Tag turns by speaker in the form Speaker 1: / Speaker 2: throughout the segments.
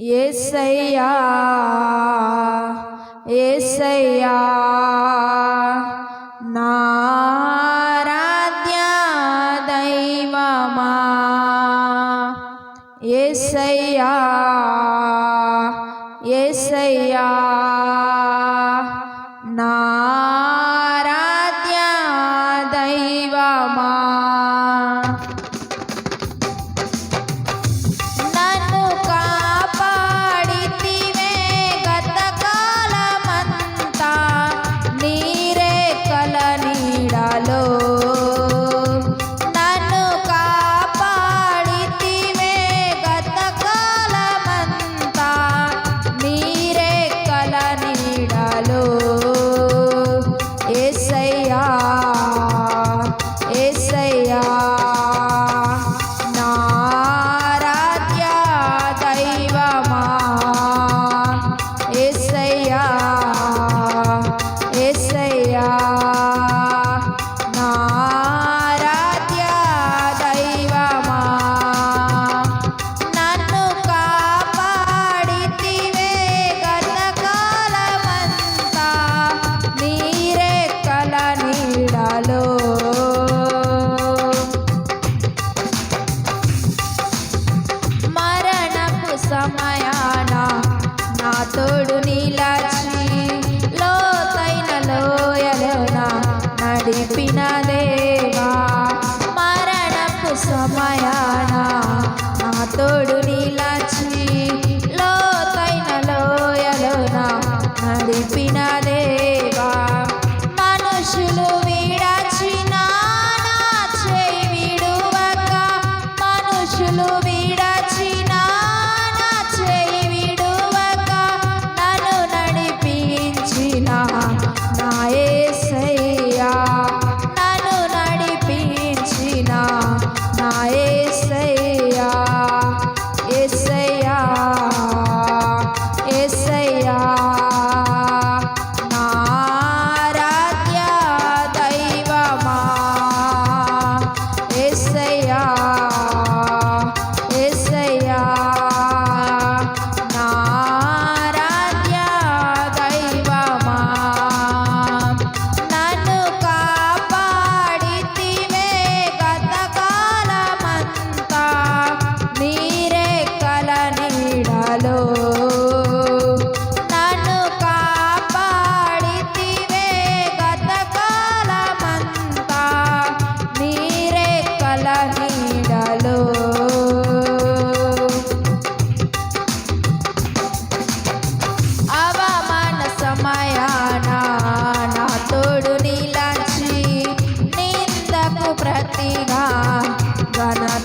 Speaker 1: ఏసయ్యా ఏసయ్యా నారాధ్య దైవమా ఏసయ్యా ఏసయ్యా నారాధ్య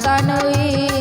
Speaker 1: কানুই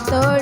Speaker 1: todos.